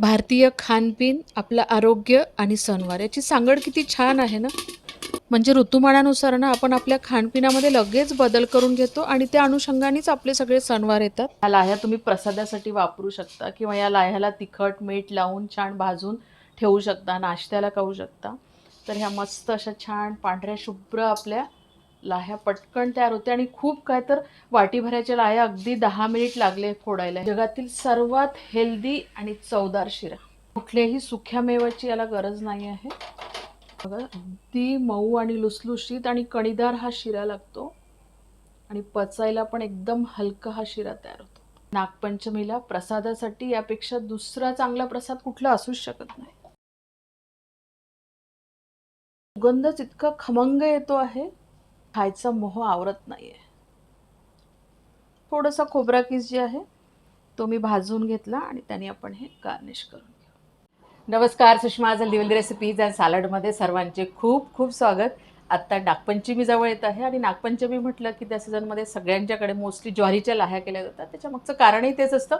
भारतीय खानपीन आपलं आरोग्य आणि सणवार याची सांगड किती छान आहे ना? म्हणजे ऋतुमानानुसार ना आपण आपल्या खानपिनामध्ये लगेच बदल करून घेतो आणि त्या अनुषंगानेच आपले सगळे सणवार येतात. या लाह्या तुम्ही प्रसादासाठी वापरू शकता किंवा या लाह्याला तिखट मीठ लावून छान भाजून ठेवू शकता नाश्त्याला खाऊ शकता. तर ह्या मस्त अशा छान पांढऱ्या शुभ्र आपल्या लाह्या पटकन तयार होते आणि खूप काय तर वाटीभऱ्याच्या लाह्या अगदी दहा मिनिट लागले फोडायला. जगातील सर्वात हेल्दी आणि चवदार शिरा. कुठल्याही सुख्या मेवाची याला गरज नाही आहे. बघा अगदी मऊ आणि लुसलुशीत आणि कणीदार हा शिरा लागतो. आणि पचायला पण एकदम हलका हा शिरा तयार होतो. नागपंचमीला प्रसादासाठी यापेक्षा दुसरा चांगला प्रसाद कुठला असूच शकत नाही. सुगंधच इतका खमंग येतो आहे खायचा मोह आवरत नाहीये. थोडासा खोबरा किस जे आहे तो मी भाजून घेतला आणि त्याने आपण हे गार्निश करून घेऊ. नमस्कार सुषमा आज दिवली रेसिपीज अँड सॅलडमध्ये सर्वांचे खूप खूप स्वागत. आत्ता नागपंचमी जवळ येत आहे आणि नागपंचमी म्हटलं की त्या सीझनमध्ये सगळ्यांच्याकडे मोस्टली ज्वारीच्या लाह्या केल्या जातात. त्याच्यामागचं कारणही तेच असतं.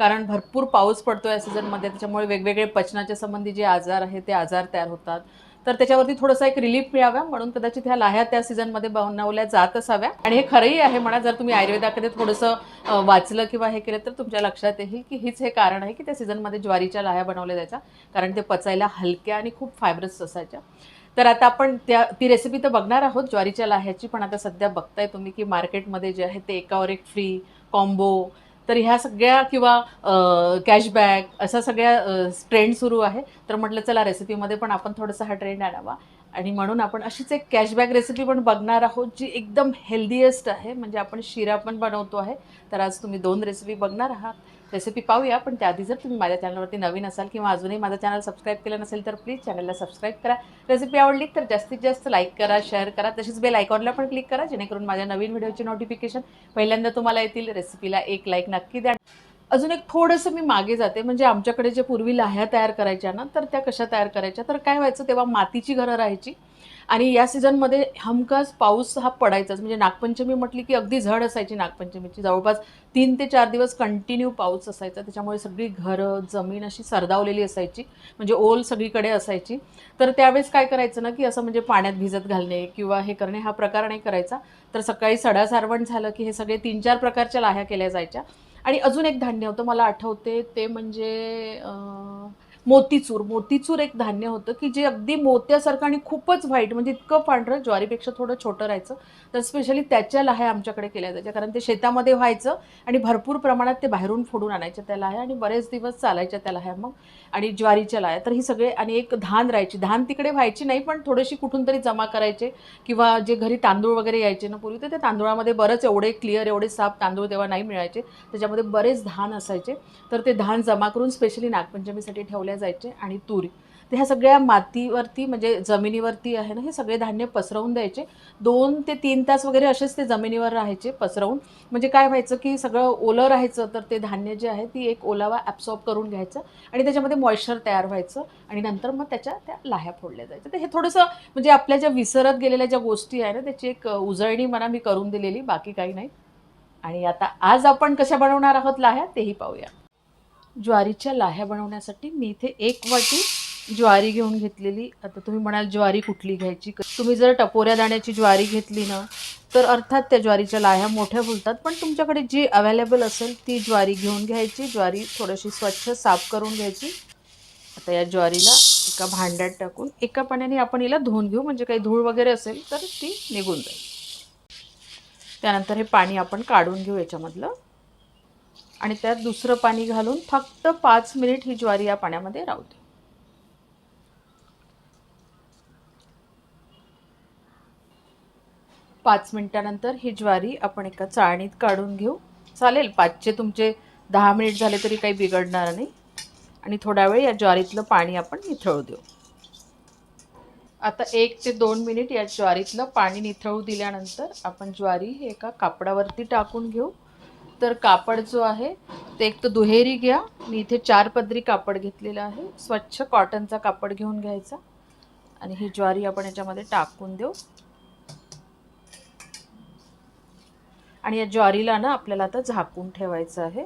कारण भरपूर पाऊस पडतो या सीझनमध्ये त्याच्यामुळे वेगवेगळे पचनाच्या संबंधी जे आजार आहेत ते आजार तयार होतात. तर त्याच्यावरती थोडंसं एक रिलीफ मिळावा. म्हणून कदाचित ह्या लाह्या त्या सीझनमध्ये बनवल्या जात असाव्या. आणि हे खरंही आहे म्हणा जर तुम्ही आयुर्वेदाकडे थोडंसं वाचलं किंवा हे केलं तर तुमच्या लक्षात येईल की हीच हे कारण आहे की त्या सीझनमध्ये ज्वारीच्या लाह्या बनवल्या जायच्या. कारण ते पचायला हलक्या आणि खूप फायब्रस असायच्या. तर आता आपण त्या ती रेसिपी तर बघणार आहोत ज्वारीच्या लाह्याची. पण आता सध्या बघताय तुम्ही की मार्केटमध्ये जे आहे ते एकावर एक फ्री कॉम्बो तर ह्या सगळ्या किंवा कॅशबॅक असा सगळ्या ट्रेंड सुरू आहे. तर म्हटलं चला रेसिपीमध्ये पण आपण थोडासा हा ट्रेंड आणावा. आणि म्हणून आपण अशीच एक कॅशबॅक रेसिपी पण बघणार आहोत जी एकदम हेल्दीएस्ट आहे. म्हणजे आपण शिरा पण बनवतो आहे. तर आज तुम्ही दोन रेसिपी बघणार आहात. रेसिपी पाहूया पण त्याआधी जर तुम्ही माझ्या चॅनलवरती नवीन असाल किंवा अजूनही माझा चॅनल सबस्क्राईब केलं नसेल तर प्लीज चॅनलला सबस्क्राईब करा. रेसिपी आवडली तर जास्तीत जास्त लाईक करा शेअर करा. तशीच बेल आयकॉनला पण क्लिक करा जेणेकरून माझ्या नवीन व्हिडिओची नोटिफिकेशन पहिल्यांदा तुम्हाला येतील. रेसिपीला एक लाईक नक्की द्या. अजून एक थोडंसं मी मागे जाते म्हणजे आमच्याकडे जे पूर्वी लाह्या तयार करायच्या ना तर त्या कशा तयार करायच्या? तर काय व्हायचं तेव्हा मातीची घरं राहायची. आणि या सीझनमध्ये हमखास पाऊस हा पडायचाच. म्हणजे नागपंचमी म्हटली की अगदी झड असायची नागपंचमीची. जवळपास तीन ते चार दिवस कंटिन्यू पाऊस असायचा. त्याच्यामुळे सगळी घरं जमीन अशी सरदावलेली असायची. म्हणजे ओल सगळीकडे असायची. तर त्यावेळेस काय करायचं ना की असं म्हणजे पाण्यात भिजत घालणे किंवा हे करणे हा प्रकार नाही करायचा. तर सकाळी सडा सारवण झालं की हे सगळे तीन चार प्रकारच्या लाह्या केल्या जायच्या. आणि अजून एक धान्य होतं मला आठवते ते म्हणजे मोतीचूर. मोतीचूर एक धान्य होतं की जे अगदी मोत्यासारखं आणि खूपच व्हाईट म्हणजे इतकं पांढरं ज्वारीपेक्षा थोडं छोटं राहायचं. तर स्पेशली त्याच्या लाह्या आमच्याकडे केल्या जायच्या. कारण ते शेतामध्ये व्हायचं आणि भरपूर प्रमाणात ते बाहेरून फोडून आणायच्या त्या लाह्या आणि बरेच दिवस चालायच्या त्या लाह्या मग. आणि ज्वारीच्या लाह्या. तर ही सगळे आणि एक धान राहायची. धान तिकडे व्हायची नाही पण थोडीशी कुठून तरी जमा करायचे. किंवा जे घरी तांदूळ वगैरे यायचे ना पूर्वी तर त्या तांदूळामध्ये बरंच एवढे क्लिअर एवढे साफ तांदूळ तेव्हा नाही मिळायचे. त्याच्यामध्ये बरेच धान असायचे. तर ते धान जमा करून स्पेशली नागपंचमीसाठी ठेवले ठेवल्या जायचे आणि तूर. तर ह्या सगळ्या मातीवरती म्हणजे जमिनीवरती आहे ना हे सगळे धान्य पसरवून द्यायचे. दोन ते तीन तास वगैरे असेच ते जमिनीवर राहायचे पसरवून. म्हणजे काय व्हायचं की सगळं ओलं राहायचं तर ते धान्य जे आहे ती एक ओलावा ॲब्सॉर्ब करून घ्यायचं आणि त्याच्यामध्ये मॉइश्चर तयार व्हायचं आणि नंतर मग त्याच्या त्या लाह्या फोडल्या जायच्या. तर हे थोडंसं म्हणजे आपल्या ज्या विसरत गेलेल्या ज्या गोष्टी आहे ना त्याची एक उजळणी मला मी करून दिलेली बाकी काही नाही. आणि आता आज आपण कशा बनवणार आहोत लाह्या तेही पाहूया. ज्वारीच्या लाह्या बनवण्यासाठी मी इथे एक वाटी ज्वारी घेऊन घेतलेली. आता तुम्ही म्हणाल ज्वारी कुठली घ्यायची? तुम्ही जर टपोऱ्या दाण्याची ज्वारी घेतली ना तर अर्थात त्या ज्वारीच्या लाह्या मोठ्या फुलतात. पण तुमच्याकडे जी अवेलेबल असेल ती ज्वारी घेऊन घ्यायची. ज्वारी थोडीशी स्वच्छ साफ करून घ्यायची. आता या ज्वारीला एका भांड्यात टाकून एका पाण्याने आपण हिला धुवून घेऊ. म्हणजे काही धूळ वगैरे असेल तर ती निघून जाईल. त्यानंतर हे पाणी आपण काढून घेऊ याच्यामधलं. आणि त्यात दुसरं पाणी घालून फक्त पाच मिनिट ही ज्वारी या पाण्यामध्ये राहू दे. पाच मिनिटानंतर ही ज्वारी आपण एका चाळणीत काढून घेऊ. चालेल पाचचे तुमचे दहा मिनिट झाले तरी काही बिघडणार नाही. आणि थोडा वेळ या ज्वारीतलं पाणी आपण निथळू देऊ. आता एक ते दोन मिनिट या ज्वारीतलं पाणी निथळू दिल्यानंतर आपण ज्वारी हे एका कापडावरती टाकून घेऊ. तर कापड जो आहे ते एक तर दुहेरी घ्या. मी इथे चार पदरी कापड घेतलेलं आहे. स्वच्छ कॉटनचा कापड घेऊन घ्यायचा. आणि ही ज्वारी आपण याच्यामध्ये टाकून देऊ. आणि या ज्वारीला ना आपल्याला आता झाकून ठेवायचं आहे.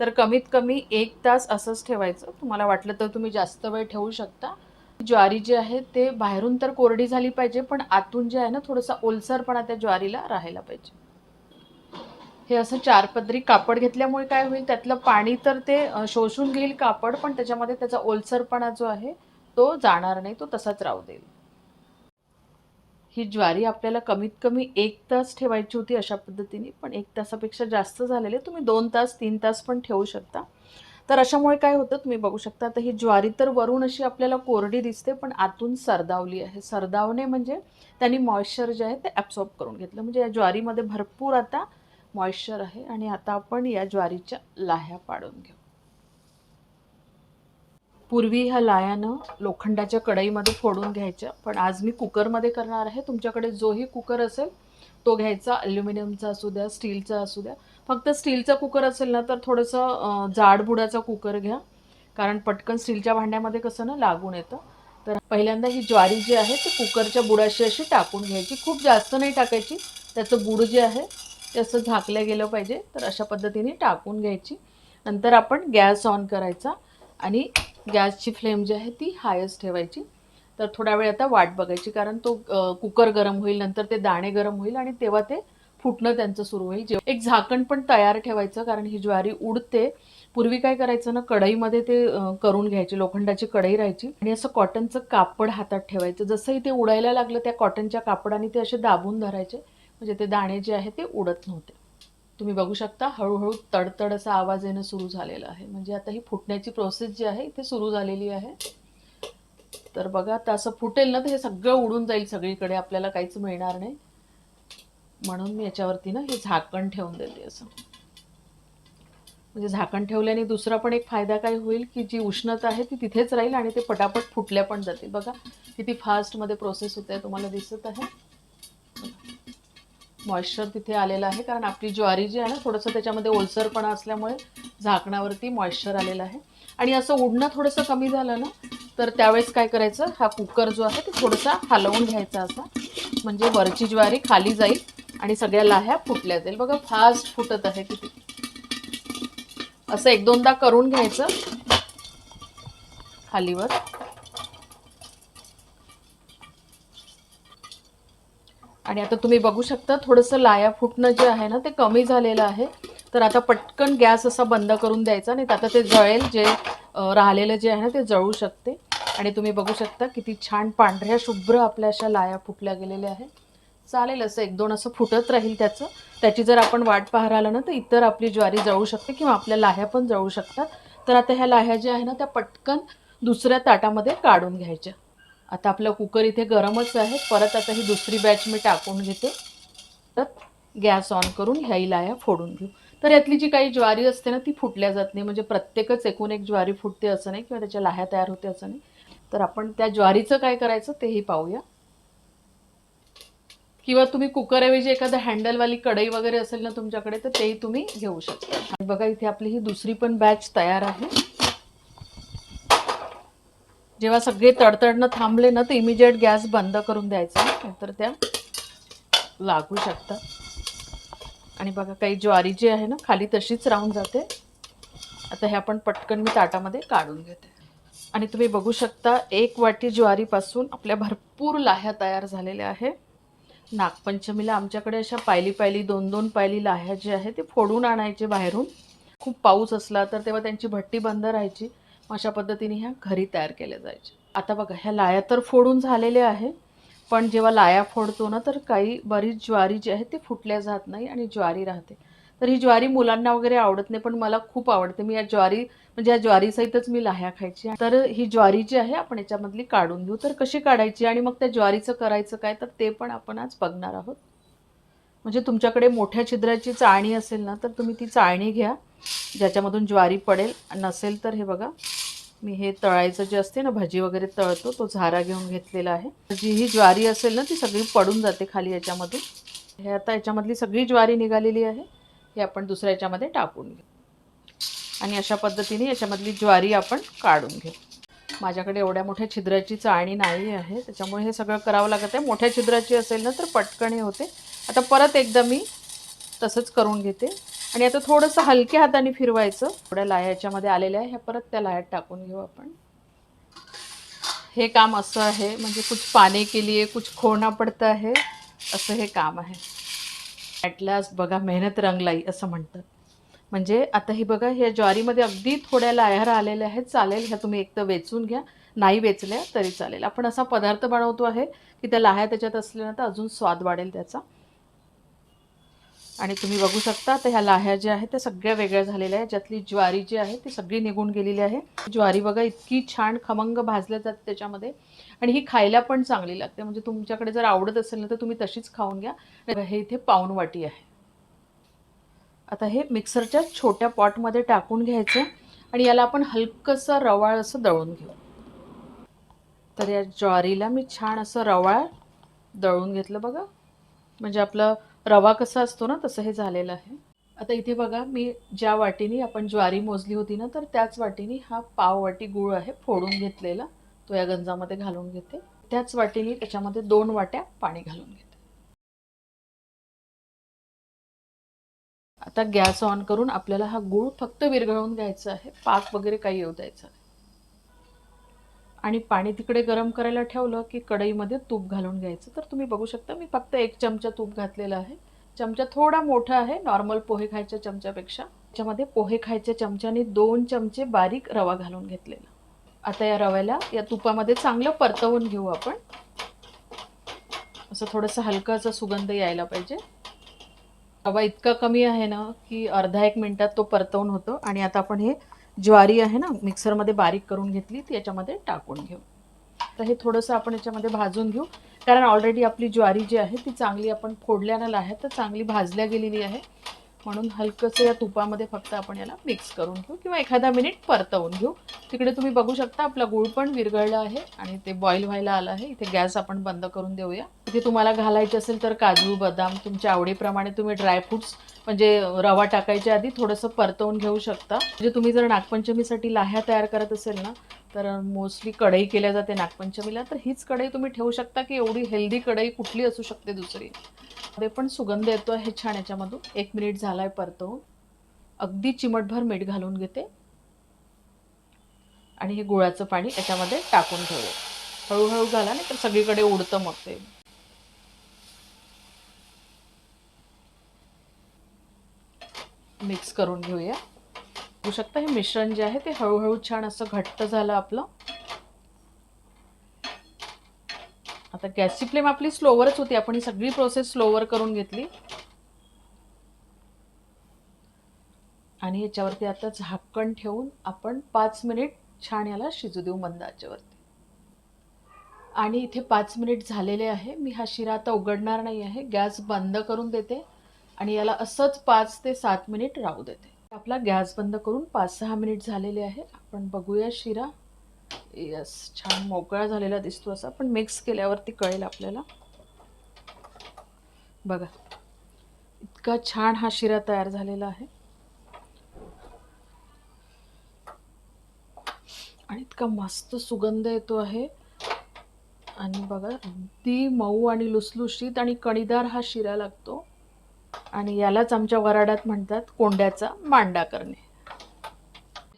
तर कमीत कमी एक तास असंच ठेवायचं. तुम्हाला वाटलं तर तुम्ही जास्त वेळ ठेवू शकता. ज्वारी जी आहे ते बाहेरून तर कोरडी झाली पाहिजे पण आतून जे आहे ना थोडंसं ओलसरपणा त्या ज्वारीला राहायला पाहिजे. हे असं चार पदरी कापड घेतल्यामुळे काय होईल? त्यातलं पाणी तर ते शोषून घेईल कापड पण त्याच्यामध्ये त्याचा ओलसरपणा जो आहे तो जाणार नाही तो तसाच राहू देईल. ही ज्वारी आपल्याला कमीत कमी एक तास ठेवायची होती अशा पद्धतीने पण एक तासापेक्षा जास्त झालेले तुम्ही दोन तास तीन तास पण ठेवू शकता. तर अशामुळे काय होतं तुम्ही बघू शकता आता ही ज्वारी तर वरून अशी आपल्याला कोरडी दिसते पण आतून सरदावली आहे. सरदावणे म्हणजे त्यांनी मॉइश्चर जे आहे ते ॲब्सॉर्ब करून घेतलं. म्हणजे या ज्वारीमध्ये भरपूर आता मॉइश्चर आहे आणि आता आपण या ज्वारीच्या लाह्या पाडून घेऊ. पूर्वी ह्या लायानं लोखंडाच्या कढईमध्ये फोडून घ्यायच्या पण आज मी कुकरमध्ये करणार आहे. तुमच्याकडे जोही कुकर असेल तो घ्यायचा. अल्युमिनियमचा असू द्या स्टीलचा असू द्या. फक्त स्टीलचा कुकर असेल ना तर थोडंसं जाडबुडाचा कुकर घ्या. कारण पटकन स्टीलच्या भांड्यामध्ये कसं ना लागून येतं. तर पहिल्यांदा ही ज्वारी जी आहे ती कुकरच्या बुडाशी अशी टाकून घ्यायची. खूप जास्त नाही टाकायची. त्याचं बुड जे आहे ते असं झाकलं गेलं पाहिजे तर अशा पद्धतीने टाकून घ्यायची. नंतर आपण गॅस ऑन करायचा आणि गॅसची फ्लेम जी आहे ती हायस्ट ठेवायची. तर थोडा वेळ आता वाट बघायची कारण तो कुकर गरम होईल नंतर ते दाणे गरम होईल आणि तेव्हा ते फुटणं त्यांचं सुरू होईल. जेव्हा एक झाकण पण तयार ठेवायचं कारण ही ज्वारी उडते. पूर्वी काय करायचं ना कढईमध्ये ते करून घ्यायची लोखंडाची कढई राहायची आणि असं कॉटनचं कापड हातात ठेवायचं. जसंही ते उडायला लागलं त्या कॉटनच्या कापडाने ते असे दाबून धरायचे. म्हणजे ते दाणे जे आहे ते उडत नव्हते. तुम्ही बघू शकता हळूहळू तडतड असा आवाज येणं सुरू झालेला आहे. म्हणजे आता ही फुटण्याची प्रोसेस जी आहे इथे सुरू झालेली आहे. तर बघा आता असं फुटेल ना तर हे सगळं उडून जाईल सगळीकडे. आपल्याला काहीच मिळणार नाही. म्हणून मी याच्यावरती ना हे झाकण ठेवून देते असं. म्हणजे झाकण ठेवल्याने दुसरा पण एक फायदा काय होईल की जी उष्णता आहे ती तिथेच राहील आणि ते पटापट फुटल्या पण जातील. बघा किती फास्टमध्ये प्रोसेस होते तुम्हाला दिसत आहे. मॉइश्चर तिथे आलेलं आहे. कारण आपली ज्वारी जी आहे ना थोडंसं त्याच्यामध्ये ओलसरपणा असल्यामुळे झाकणावरती मॉइश्चर आलेलं आहे. आणि असं उडणं थोडंसं कमी झालं ना तर त्यावेळेस काय करायचं हा कुकर जो आहे तो थोडासा हलवून घ्यायचा असा. म्हणजे वरची ज्वारी खाली जाईल आणि सगळ्या लाह्या फुटल्या जाईल. बघा फास्ट फुटत आहे किती. असं एक दोनदा करून घ्यायचं. खालीवर. आणि आता तुम्ही बघू शकता थोडंसं लाया फुटणं जे आहे ना ते कमी झालेलं आहे. तर आता पटकन गॅस असा बंद करून द्यायचा आणि आता ते जळेल जे राहिलेलं जे आहे ना ते जळू शकते. आणि तुम्ही बघू शकता किती छान पांढऱ्या शुभ्र आपल्या अशा लाया फुटल्या गेलेल्या आहेत. चालेल असं एक दोन असं फुटत राहील त्याचं. त्याची जर आपण वाट पाहायला राहिलं ना तर इतर आपली ज्वारी जळू शकते किंवा आपल्या लाह्या पण जळू शकतात. तर आता ह्या लाह्या ज्या आहे ना त्या पटकन दुसऱ्या ताटामध्ये काढून घ्यायच्या. आता आपलं कुकर इथे गरमच आहे. परत आता ही दुसरी बॅच मी टाकून घेते. तर गॅस ऑन करून ह्याही लाया फोडून घेऊ. तर यातली जी काही ज्वारी असते ना ती फुटल्या जात नाही. म्हणजे प्रत्येकच एकूण एक ज्वारी फुटते असं नाही किंवा त्याच्या लाह्या तयार होते असं नाही. तर आपण त्या ज्वारीचं काय करायचं तेही पाहूया. किंवा तुम्ही कुकरऐवजी एखादं हँडलवाली कढई वगैरे असेल ना तुमच्याकडे तर तेही तुम्ही घेऊ शकता. आणि बघा इथे आपली ही दुसरी पण बॅच तयार आहे. जेव्हा सगळे तडतडणं थांबले ना तर इमिजिएट गॅस बंद करून द्यायचा. नाहीतर त्या लागू शकतात. आणि बघा काही ज्वारी जी आहे ना खाली तशीच राहून जाते. आता हे आपण पटकन मी ताटामध्ये काढून घेते. आणि तुम्ही बघू शकता एक वाटी ज्वारीपासून आपल्या भरपूर लाह्या तयार झालेल्या आहे. नागपंचमीला आमच्याकडे अशा पायली पायली दोन दोन पायली लाह्या जे आहे ते फोडून आणायचे बाहेरून. खूप पाऊस असला तर तेव्हा त्यांची भट्टी बंद राहायची. अशा पद्धतीने ह्या घरी तयार केल्या जायच्या. आता बघा ह्या लाया तर फोडून झालेल्या आहे पण जेव्हा लाया फोडतो ना तर काही बरीच ज्वारी जी आहे ती फुटल्या जात नाही आणि ज्वारी राहते. तर ही ज्वारी मुलांना वगैरे आवडत नाही पण मला खूप आवडते. मी या ज्वारी म्हणजे या ज्वारीसहितच मी लाह्या खायची. तर ही ज्वारी जी आहे आपण याच्यामधली काढून घेऊ. तर कशी काढायची आणि मग त्या ज्वारीचं करायचं काय तर ते पण आपण आज बघणार आहोत. म्हणजे तुमच्याकडे मोठ्या छिद्राची चाळणी असेल ना तर तुम्ही ती चाळणी घ्या. ज्याच्यामधून ज्वारी पडेल. नसेल तर हे बघा मी हे तळायचं जे असते ना भजी वगैरे तळतो तो झारा घेऊन घेतलेला आहे. जी ही ज्वारी असेल ना ती सगळी पडून जाते खाली याच्यामधून. हे आता याच्यामधली सगळी ज्वारी निघालेली आहे. हे आपण दुसऱ्या याच्यामध्ये टाकून घेऊ. आणि अशा पद्धतीने याच्यामधली ज्वारी आपण काढून घेऊ. माझ्याकडे एवढ्या मोठ्या छिद्राची चाळणी नाही आहे त्याच्यामुळे हे सगळं करावं लागत आहे. मोठ्या छिद्राची असेल ना तर पटकन हे होते. आता परत एकदा मी तसंच करून घेते. आणि आता थोडंसं हलक्या हाताने फिरवायचं. थोड्या लाया याच्यामध्ये आलेल्या आहे ह्या परत त्या लायात टाकून घेऊ आपण. हे काम असं आहे. म्हणजे कुछ पाने के लिए कुछ खोना पडतं आहे असं हे काम आहे. ॲट लास्ट बघा मेहनत रंगलाई असं म्हणतात. म्हणजे आता ही बघा ह्या ज्वारीमध्ये अगदी थोड्या लाया आलेल्या आहेत. चालेल ह्या तुम्ही एक तर वेचून घ्या. नाही वेचल्या तरी चालेल. आपण असा पदार्थ बनवतो आहे की त्या लाह्या त्याच्यात असल्या तर अजून स्वाद वाढेल त्याचा. आणि तुम्ही बघू शकता तर ह्या लाह्या ज्या आहेत त्या सगळ्या वेगळ्या झालेल्या आहेत. ज्यातली ज्वारी जी आहे ती सगळी निघून गेलेली आहे. ज्वारी बघा इतकी छान खमंग भाजल्या जाते त्याच्यामध्ये. आणि ही खायला पण चांगली लागते. म्हणजे तुमच्याकडे जर आवडत असेल ना तर तुम्ही तशीच खाऊन घ्या. हे इथे पाऊन वाटी आहे. आता हे मिक्सरच्या छोट्या पॉटमध्ये टाकून घ्यायचं आणि याला आपण हलकंसं रवाळ असं दळून घेऊ. तर या ज्वारीला मी छान असं रवाळ दळून घेतलं बघा. म्हणजे आपलं रवा कसा असतो ना तसं हे झालेलं आहे. आता इथे बघा मी ज्या वाटीने आपण ज्वारी मोजली होती ना तर त्याच वाटीने हा पाव वाटी गूळ आहे फोडून घेतलेला. तो या गंजामध्ये घालून घेते. त्याच वाटीने त्याच्यामध्ये दोन वाट्या पाणी घालून घेते. आता गॅस ऑन करून आपल्याला हा गूळ फक्त विरघळून घ्यायचा आहे पाक वगैरे काही येऊ द्यायचा आहे आणि पाणी तिकडे गरम करायला ठेवलं की कढईमध्ये तूप घालून घ्यायचं. तर तुम्ही बघू शकता मी फक्त एक चमचा तूप घातलेला आहे. चमचा थोडा मोठा आहे नॉर्मल पोहे खायच्या चमच्यापेक्षा. त्याच्यामध्ये पोहे खायच्या चमच्याने दोन चमचे बारीक रवा घालून घेतलेला. आता या रव्याला या तुपामध्ये चांगलं परतवून घेऊ आपण. असं थोडंसं हलकाचा सुगंध यायला पाहिजे. रवा इतका कमी आहे ना की अर्धा एक मिनिटात तो परतवून होतो. आणि आता आपण हे ज्वारी आहे ना मिक्सरमध्ये बारीक करून घेतली ती याच्यामध्ये टाकून घेऊ. तर हे थोडंसं आपण याच्यामध्ये भाजून घेऊ. कारण ऑलरेडी आपली ज्वारी जी आहे ती चांगली आपण फोडल्यानं आहे तर चांगली भाजल्या गेलेली आहे. म्हणून हलकंसं या तुपामध्ये फक्त आपण याला मिक्स करून घेऊ किंवा एखादा मिनिट परतवून घेऊ. तिकडे तुम्ही बघू शकता आपला गूळ पण विरघळला आहे आणि ते बॉईल व्हायला आलं आहे. इथे गॅस आपण बंद करून देऊया. इथे तुम्हाला घालायचे असेल तर काजू बदाम तुमच्या आवडीप्रमाणे तुम्ही ड्रायफ्रुट्स म्हणजे रवा टाकायच्या आधी थोडंसं परतवून घेऊ शकता. म्हणजे तुम्ही जर नागपंचमीसाठी लाह्या तयार करत असेल ना तर मोस्टली कढई केल्या जाते नागपंचमीला. तर हीच कढई तुम्ही ठेवू शकता की एवढी हेल्दी कढई कुठली असू शकते दुसरी. मध्ये पण सुगंध येतो आहे छान याच्यामधून. एक मिनिट झालाय परतो अगदी चिमटभर मीठ घालून घेते. आणि हे गुळाचं पाणी याच्यामध्ये टाकून घेऊया हळूहळू घाला नाही तर सगळीकडे उडतं मग ते. मिक्स करून घेऊया. बघू शकता हे मिश्रण जे आहे ते हळूहळू छान असं घट्ट झालं आपलं. आता गॅसची फ्लेम आपली स्लोवरच होती. आपण ही सगळी प्रोसेस स्लोवर करून घेतली. आणि याच्यावरती आता झाकण ठेवून आपण पाच मिनिट छान याला शिजू देऊ मंद आचेवरती आणि इथे पाच मिनिट झालेले आहे. मी हा शिरा आता उघडणार नाही आहे. गॅस बंद करून देते. आणि याला असंच पाच ते सात मिनिट राहू देते. आपला गॅस बंद करून पाच सहा मिनिट झालेले आहे. आपण बघूया शिरा. यस छान मोकळा झालेला दिसतो असा पण मिक्स केल्यावरती कळेल आपल्याला. बघा इतका छान हा शिरा तयार झालेला आहे. आणि इतका मस्त सुगंध येतो आहे. आणि बघा अगदी मऊ आणि लुसलुशीत आणि कणीदार हा शिरा लागतो. आणि यालाच आमच्या वराडात म्हणतात कोंड्याचा मांडा करणे.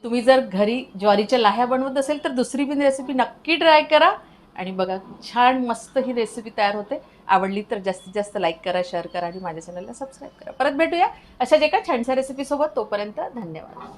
तुम्ही जर घरी ज्वारीच्या लाह्या बनवत असेल तर दुसरी पण रेसिपी नक्की ट्राय करा. आणि बघा छान मस्त ही रेसिपी तयार होते. आवडली तर जास्तीत जास्त लाईक करा शेअर करा आणि माझ्या चॅनलला सबस्क्राईब करा. परत भेटूया अशाच एका छानशा रेसिपीसोबत तोपर्यंत धन्यवाद.